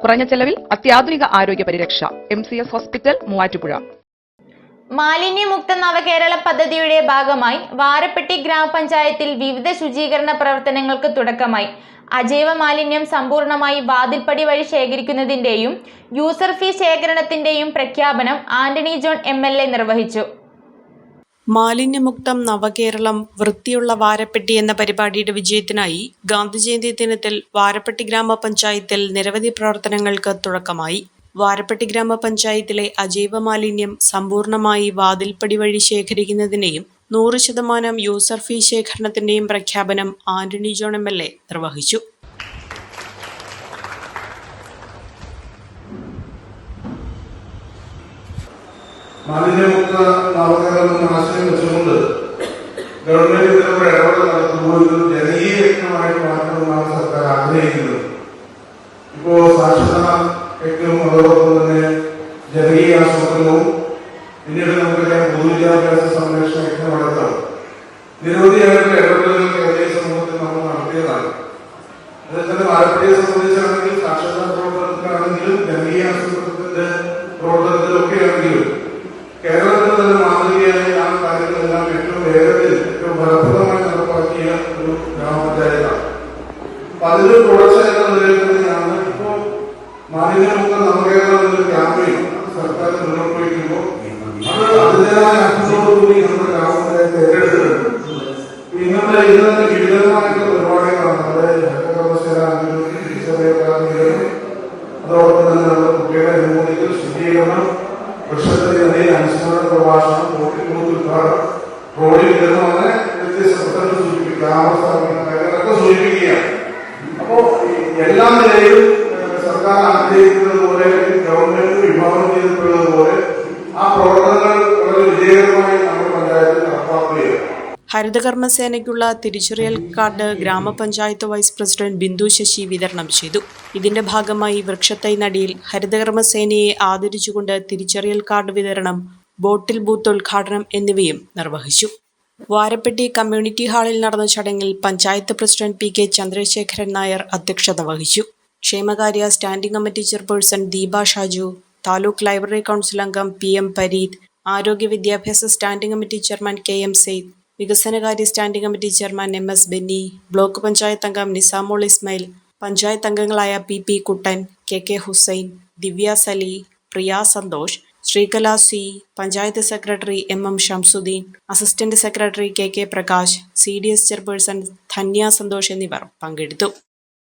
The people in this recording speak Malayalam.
കുറഞ്ഞ ചെലവിൽ അത്യാധുനിക ആരോഗ്യ പരിരക്ഷ. M C S hospital Muvattupuzha. മാലിന്യമുക്ത നവകേരള പദ്ധതിയുടെ ഭാഗമായി വാരപ്പെട്ടി ഗ്രാമപഞ്ചായത്തിൽ വിവിധ ശുചീകരണ പ്രവർത്തനങ്ങൾക്ക് തുടക്കമായി. അജൈവ മാലിന്യം സമ്പൂർണമായി വാതിൽപ്പടി വഴി ശേഖരിക്കുന്നതിന്റെയും യൂസർ ഫീ ശേഖരണത്തിന്റെയും പ്രഖ്യാപനം ആന്റണി ജോൺ എം നിർവഹിച്ചു. മാലിന്യമുക്തം നവകേരളം വൃത്തിയുള്ള വാരപ്പെട്ടി എന്ന പരിപാടിയുടെ വിജയത്തിനായി ഗാന്ധിജയന്തി ദിനത്തിൽ വാരപ്പെട്ടി ഗ്രാമപഞ്ചായത്തിൽ നിരവധി പ്രവർത്തനങ്ങൾക്ക് തുടക്കമായി. വാരപ്പെട്ടി ഗ്രാമപഞ്ചായത്തിലെ അജൈവ മാലിന്യം സമ്പൂർണമായി വാതിൽപ്പടി വഴി ശേഖരിക്കുന്നതിനെയും നൂറ് ശതമാനം യൂസർ ഫീ ശേഖരണത്തിന്റെയും പ്രഖ്യാപനം Antony John M L A നിർവഹിച്ചു. മാലിന്യമുക്ത നവകരണം എന്ന ആശയം വെച്ചുകൊണ്ട് ഗവൺമെന്റ് ഇതിലൂടെ ഇടപെടൽ നടത്തുമ്പോൾ ഇത് ജനകീയമായിട്ട് മാറ്റണമെന്നാണ് സർക്കാർ ആഗ്രഹിക്കുന്നത്. ഇപ്പോ സാക്ഷരത യജ്ഞവും അതോടൊപ്പം തന്നെ ജനകീയ ആസൂത്രണവും പിന്നീട് നമുക്കറിയാം പൊതുവിദ്യാഭ്യാസ സംരക്ഷണ യജ്ഞം അടക്കം. നിരവധിയായിട്ടുള്ള ഇടപെടലുകൾ കേരളീയ സമൂഹത്തിൽ നമ്മൾ നടത്തിയതാണ്. അതിൽ തന്നെ വാരപ്പടിയെ സംബന്ധിച്ചാണെങ്കിൽ സാക്ഷരതാ പ്രവർത്തനത്തിലാണെങ്കിലും ജനകീയ ആസൂത്രണത്തിന്റെ പ്രവർത്തനത്തിലൊക്കെ മാലിന്യമുക്ത നവകേരളം എന്നൊരു ക്യാമ്പയിൻ സർക്കാർ മുന്നോട്ട് വയ്ക്കുമ്പോൾ അത് അതിന്റെതായ അർത്ഥത്തോടുകൂടി നമ്മുടെ ഗ്രാമപഞ്ചായത്ത് ഏറ്റെടുത്തിട്ടുണ്ട്. ഇന്നത്തെ ഇന്ന് തന്നെ വിവിധമായിട്ടുള്ള പരിപാടികളാണ്. നമ്മുടെ തിരിച്ചറിയപ്പെടാമെങ്കിലും അതോടൊപ്പം തന്നെ നമ്മുടെ കുട്ടികളെ അനുമോദിക്കൽ ശുചീകരണം വൃക്ഷത്തിന്റെ നദിയിൽ അനുസ്മരണ പ്രഭാഷണം റോഡിൽ ഉദ്ഘാടനം റോഡിൽ വിതരണം അങ്ങനെ വ്യത്യസ്ത പെട്ടെന്ന് സൂചിപ്പിക്കുക ഗ്രാമസ്ഥാപനങ്ങളൊക്കെ സൂചിപ്പിക്കുകയാണ്. അപ്പോ എല്ലാ നിലയിലും സർക്കാർ ആഗ്രഹിക്കുന്നത് പോലെ ഗവൺമെന്റ് വിഭാവനം ചെയ്തിട്ടുള്ളത് പോലെ ആ പ്രവർത്തനങ്ങൾ വളരെ വിജയകരമായി നമ്മുടെ പഞ്ചായത്തിൽ നടപ്പാക്കുകയാണ്. ഹരിതകർമ്മസേനയ്ക്കുള്ള തിരിച്ചറിയൽ കാർഡ് ഗ്രാമപഞ്ചായത്ത് വൈസ് പ്രസിഡന്റ് ബിന്ദു ശശി വിതരണം ചെയ്തു. ഇതിന്റെ ഭാഗമായി വൃക്ഷത്തൈ നടിയിൽ ഹരിതകർമ്മസേനയെ ആദരിച്ചുകൊണ്ട് തിരിച്ചറിയൽ കാർഡ് വിതരണം ബോട്ടിൽ ബൂത്ത് ഉദ്ഘാടനം എന്നിവയും നിർവഹിച്ചു. വാരപ്പെട്ടി കമ്മ്യൂണിറ്റി ഹാളിൽ നടന്ന ചടങ്ങിൽ panchayat president P K Chandrasekharan Nair അധ്യക്ഷത വഹിച്ചു. ക്ഷേമകാര്യ standing committee chairperson Deepa Shaju taluk library council അംഗം പി എം പരീത് ആരോഗ്യ വിദ്യാഭ്യാസ standing committee chairman K M Sayed വികസനകാര്യ standing committee chairman M S Benny block panchayat അംഗം നിസാമോൾ ഇസ്മയിൽ പഞ്ചായത്ത് അംഗങ്ങളായ P P Kuttan K K Hussain Divya Sali Priya Santhosh Sreekala C panchayat secretary M M Shamsuddin assistant secretary K K Prakash C D S chairperson Dhanya Santhosh എന്നിവർ പങ്കെടുത്തു.